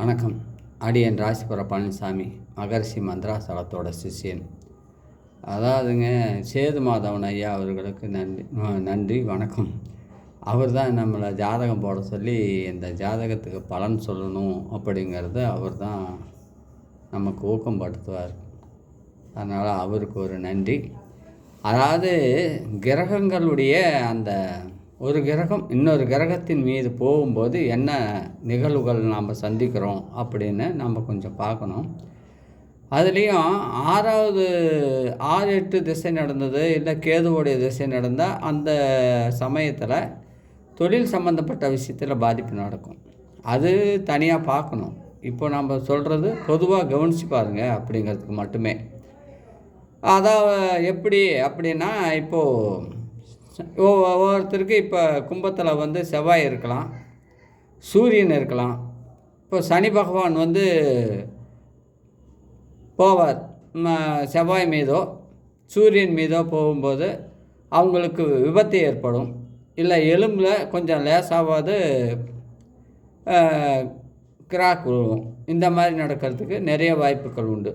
வணக்கம். அடியன் ராசிபுர பழனிசாமி மகரிஷி மந்திராசலத்தோட சிஷ்யன். அதாவதுங்க சேது மாதவன் ஐயா அவர்களுக்கு நன்றி நன்றி வணக்கம். அவர் தான் நம்மளை ஜாதகம் போட சொல்லி இந்த ஜாதகத்துக்கு பலன் சொல்லணும் அப்படிங்கிறத அவர் தான் நமக்கு ஊக்கப்படுத்துவார் அதனால் அவருக்கு ஒரு நன்றி. அதாவது கிரகங்களுடைய அந்த ஒரு கிரகம் இன்னொரு கிரகத்தின் மீது போகும்போது என்ன நிகழ்வுகள் நாம் சந்திக்கிறோம் அப்படின்னு நம்ம கொஞ்சம் பார்க்கணும். அதுலேயும் ஆறாவது ஆறு எட்டு திசை நடந்தது இல்லை கேதுவோடைய திசை நடந்தால் அந்த சமயத்தில் தொழில் சம்மந்தப்பட்ட விஷயத்தில் பாதிப்பு நடக்கும். அது தனியாக பார்க்கணும். இப்போ நம்ம சொல்கிறது பொதுவாக கவனித்து பாருங்கள் அப்படிங்கிறதுக்கு மட்டுமே. அதான் எப்படி அப்படின்னா இப்போது ஒவ்வொருத்தருக்கு இப்போ கும்பத்தில் வந்து செவ்வாய் இருக்கலாம் சூரியன் இருக்கலாம். இப்போ சனி பகவான் வந்து போவார். செவ்வாய் மீதோ சூரியன் மீதோ போகும்போது அவங்களுக்கு விபத்து ஏற்படும். இல்லை எலும்பில் கொஞ்சம் லேசாவது கிராக் விழுவும் இந்த மாதிரி நடக்கிறதுக்கு நிறைய வாய்ப்புகள் உண்டு.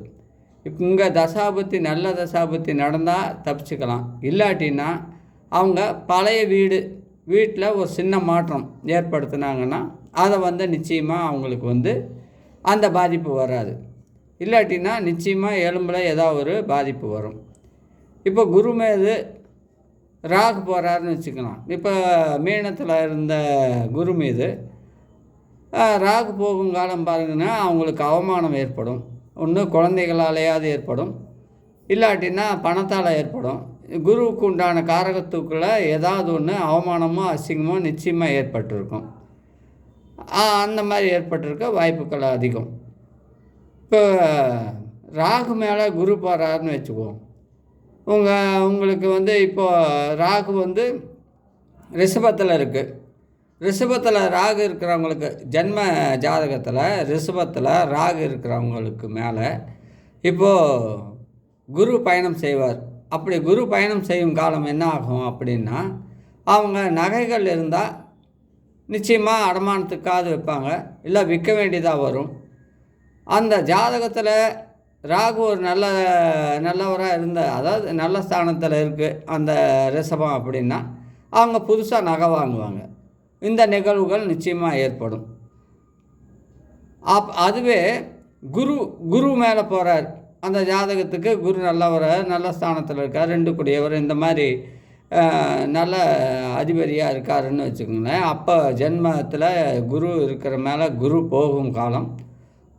இப்போ இங்கே தசாபத்தி நல்ல தசாபத்தி நடந்தால் தப்பிச்சுக்கலாம். இல்லாட்டின்னா அவங்க பழைய வீடு வீட்டில் ஒரு சின்ன மாற்றம் ஏற்படுத்தினாங்கன்னா அதை வந்து நிச்சயமாக அவங்களுக்கு வந்து அந்த பாதிப்பு வராது. இல்லாட்டினா நிச்சயமாக எலும்பில் ஏதாவது ஒரு பாதிப்பு வரும். இப்போ குரு மீது ராகு போகிறாருன்னு வச்சுக்கலாம். இப்போ மீனத்தில் இருந்த குரு மீது ராகு போகும் காலம் பாருங்கன்னா அவங்களுக்கு அவமானம் ஏற்படும். ஒன்று குழந்தைகளாலேயாவது ஏற்படும். இல்லாட்டினா பணத்தால் ஏற்படும். குருவுக்கு உண்டான காரகத்துக்குள்ளே ஏதாவது ஒன்று அவமானமோ அசிங்கமோ நிச்சயமாக ஏற்பட்டிருக்கும். அந்த மாதிரி ஏற்பட்டிருக்க வாய்ப்புகள் அதிகம். இப்போ ராகு மேலே குரு போகிறாருன்னு வச்சுக்குவோம். உங்கள் உங்களுக்கு வந்து இப்போது ராகு வந்து ரிஷபத்தில் இருக்குது ரிஷபத்தில் ராகு இருக்கிறவங்களுக்கு ஜென்ம ஜாதகத்தில் ரிஷபத்தில் ராகு இருக்கிறவங்களுக்கு மேலே இப்போது குரு பயணம் செய்வார். அப்படி குரு பயணம் செய்யும் காலம் என்ன ஆகும் அப்படின்னா அவங்க நகைகள் இருந்தால் நிச்சயமாக அடமானத்துக்காவது வைப்பாங்க இல்லை விற்க வேண்டியதாக வரும். அந்த ஜாதகத்தில் ராகு ஒரு நல்ல நல்லவராக இருந்த அதாவது நல்ல ஸ்தானத்தில் இருக்குது அந்த ரிஷபம் அப்படின்னா அவங்க புதுசாக நகை வாங்குவாங்க. இந்த நிகழ்வுகள் நிச்சயமாக ஏற்படும். அப் அதுவே குரு குரு மேலே போகிறார் அந்த ஜாதகத்துக்கு குரு நல்லவர் நல்ல ஸ்தானத்தில் இருக்கார் ரெண்டு கூடியவர் இந்த மாதிரி நல்ல அதிபதியாக இருக்காருன்னு வச்சுக்கோங்களேன். அப்போ ஜென்மத்தில் குரு இருக்கிற மேலே குரு போகும் காலம்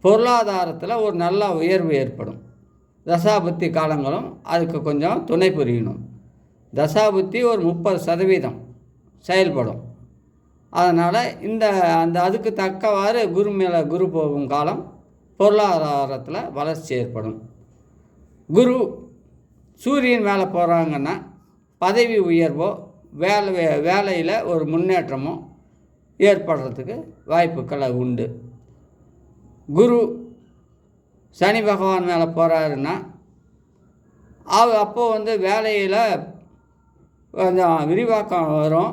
பொருளாதாரத்தில் ஒரு நல்ல உயர்வு ஏற்படும். தசாபுத்தி காலங்களும் அதுக்கு கொஞ்சம் துணை புரியணும். தசாபுத்தி ஒரு முப்பது சதவீதம் செயல்படும். அதனால் இந்த அந்த அதுக்கு தக்கவாறு குரு மேலே குரு போகும் காலம் பொருளாதாரத்தில் வளர்ச்சி ஏற்படும். குரு சூரியன் மேலே போகிறாங்கன்னா பதவி உயர்வோ வேலை வே- வேலையில் ஒரு முன்னேற்றமோ ஏற்படுறதுக்கு வாய்ப்புகள் உண்டு. குரு சனி பகவான் மேலே போகிறாருன்னா அவ அப்போது வந்து வேலையில் கொஞ்சம் விரிவாக்கம் வரும்.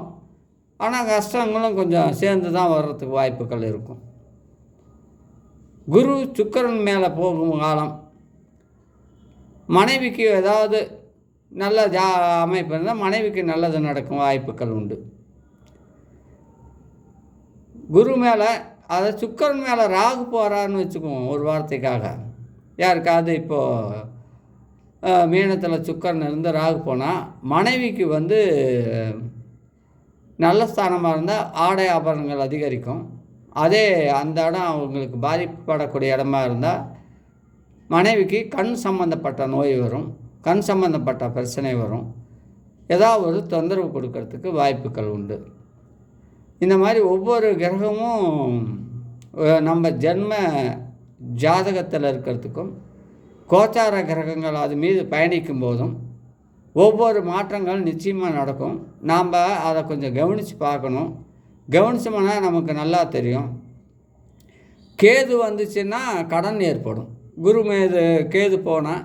ஆனால் கஷ்டங்களும் கொஞ்சம் சேர்ந்து தான் வர்றதுக்கு வாய்ப்புகள் இருக்கும். குரு சுக்கிரன் மேலே போகும் காலம் மனைவிக்கு ஏதாவது நல்ல ஜா அமைப்பு இருந்தால் மனைவிக்கு நல்லது நடக்கும் வாய்ப்புகள் உண்டு. குரு மேலே அதை சுக்கரன் மேலே ராகு போகிறான்னு வச்சுக்குவோம் ஒரு வார்த்தைக்காக. யாருக்காவது இப்போது மீனத்தில் சுக்கரன் இருந்து ராகு போனால் மனைவிக்கு வந்து நல்ல ஸ்தானமாக இருந்தால் ஆடை ஆபரணங்கள் அதிகரிக்கும். அதே அந்த இடம் அவங்களுக்கு பாதிக்கப்படக்கூடிய இடமா இருந்தால் மனைவிக்கு கண் சம்மந்தப்பட்ட நோய் வரும் கண் சம்மந்தப்பட்ட பிரச்சனை வரும். ஏதாவது ஒரு தொந்தரவு கொடுக்கறதுக்கு வாய்ப்புகள் உண்டு. இந்த மாதிரி ஒவ்வொரு கிரகமும் நம்ம ஜென்ம ஜாதகத்தில் இருக்கிறதுக்கும் கோச்சார கிரகங்கள் அது மீது பயணிக்கும் போதும் ஒவ்வொரு மாற்றங்கள் நிச்சயமாக நடக்கும். நாம் அதை கொஞ்சம் கவனித்து பார்க்கணும். கவனிச்சோம்னா நமக்கு நல்லா தெரியும். கேது வந்துச்சுன்னா கடன் ஏற்படும். குரு மீது கேது போனால்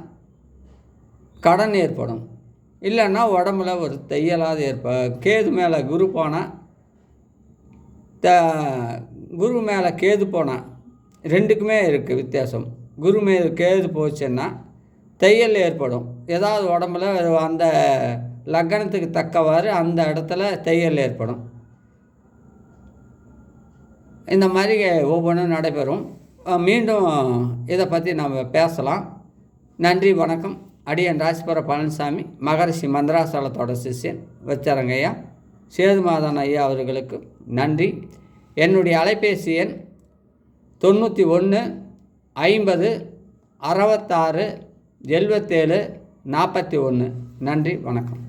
கடன் ஏற்படும். இல்லைன்னா உடம்புல ஒரு தையலாவது ஏற்ப கேது மேலே குரு போனால் த குரு மேலே கேது போனால் ரெண்டுக்குமே இருக்குது வித்தியாசம். குரு மீது கேது போச்சுன்னா தையல் ஏற்படும். ஏதாவது உடம்புல அந்த லக்கணத்துக்கு தக்கவாறு அந்த இடத்துல தையல் ஏற்படும். இந்த மாதிரி ஒவ்வொன்றும் நடைபெறும். மீண்டும் இதை பற்றி நம்ம பேசலாம். நன்றி வணக்கம். அடியன் ராசிபுர பழனிசாமி மகரிஷி மந்திராசலத்தோட சிஷியன் வச்சரங்கையா சேதுமாதன் ஐயா அவர்களுக்கு நன்றி. என்னுடைய அலைபேசி எண் தொண்ணூற்றி ஒன்று ஐம்பது அறுபத்தாறு எழுபத்தேழு நாற்பத்தி ஒன்று நன்றி வணக்கம்.